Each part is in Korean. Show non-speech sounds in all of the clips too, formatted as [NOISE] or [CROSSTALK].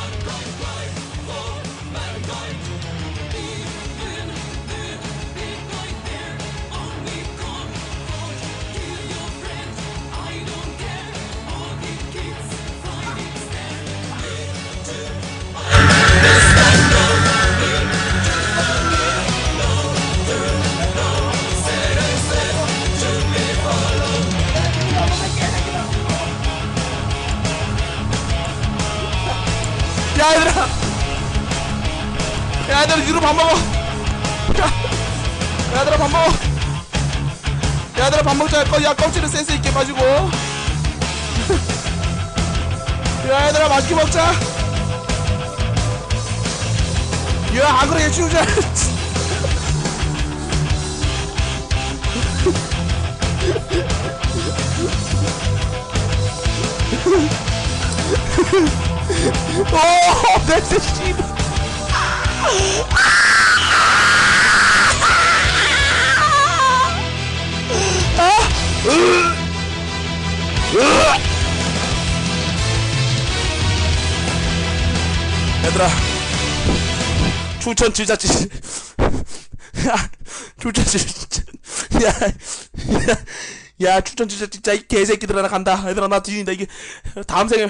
one bright light. 야 얘들아. 야 얘들아 유로 밥 먹어. 야 얘들아 밥 먹어. 야 얘들아 밥 먹자 야 껍질을 센스 있게 빠지고. 야 얘들아 맛있게 먹자. 야 아그레 예치우자 [LAUGHS] 오 냄새 씨 얘들아 추천 진짜 진 야, 추천 진짜. 야, 야, 야 추천 진짜 진짜 이 개새끼들아 나 간다. 얘들아 나 뒤진다 이게. 다음 생에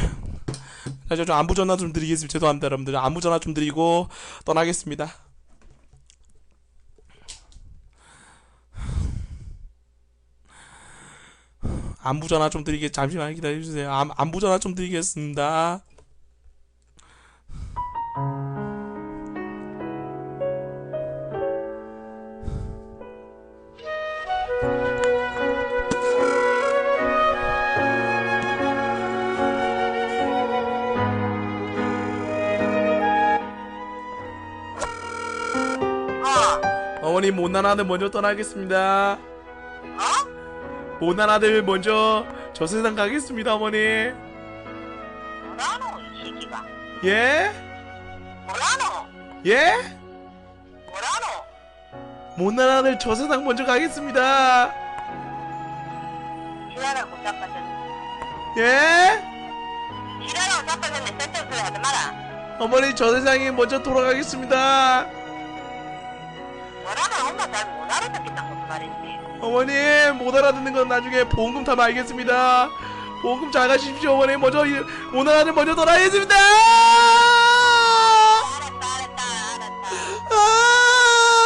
나저 안부 전화 좀 드리겠습니다. 죄송합니다 여러분들. 안부 전화 좀 드리고 떠나겠습니다. 안부 전화 좀 드리겠 잠시만 기다려 주세요. 안, 안부 전화 좀 드리겠습니다 어, 어머니 못난 아들 먼저 떠나겠습니다 어? 못난 아들 먼저 저 세상 가겠습니다 어머니 뭐라노, 이 새끼가? 예? 뭐라노? 예? 뭐라노? 못난 아들 저 세상 먼저 가겠습니다 지랄하고 자빠졌네. 예? 지랄하고 자빠졌네. 소리 하지 마라. 어머니 저 세상에 먼저 돌아가겠습니다 엄마 잘못 알아듣겠다, 무슨 말인지. 어머니 못 알아듣는 건 나중에 보험금 타면 알겠습니다. 보험금 잘 가십시오 어머니. 먼저 이- 못난 아들 먼저 돌아가겠습니다